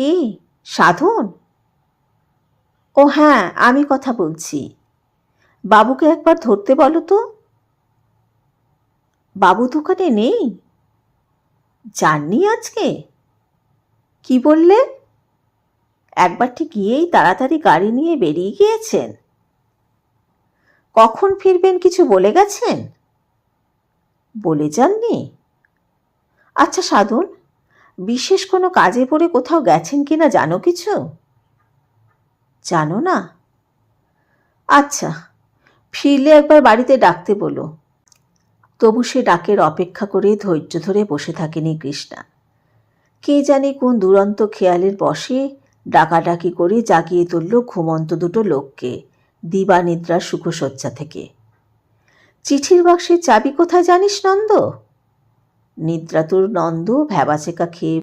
কে? সাধন? ও হ্যাঁ আমি কথা বলছি। বাবুকে একবার ধরতে বলো তো। বাবু দোকানে নেই? যাননি আজকে? কি বললে? একবারটি গিয়েই তাড়াতাড়ি গাড়ি নিয়ে বেরিয়ে গিয়েছেন। কখন ফিরবেন কিছু বলে গেছেন? বলে যাননি। আচ্ছা সাধন বিশেষ কোনো কাজে পড়ে কোথাও গেছেন কিনা জানো কিছু? জানো না? আচ্ছা ফিরলে একবার বাড়িতে ডাকতে বলো। তবু সে ডাকের অপেক্ষা করে ধৈর্য ধরে বসে থাকেনি কৃষ্ণা। কে জানে কোন দুরন্ত খেয়ালের বসে ডাকাডাকি করে জাগিয়ে তুলল ঘুমন্ত দুটো লোককে দিবানিদ্রার সুখসজ্জা থেকে। চিঠির বাক্সের চাবি কোথায় জানিস নন্দ? নিদ্রাতুর নন্দ ভ্যাবাচেকা খেয়ে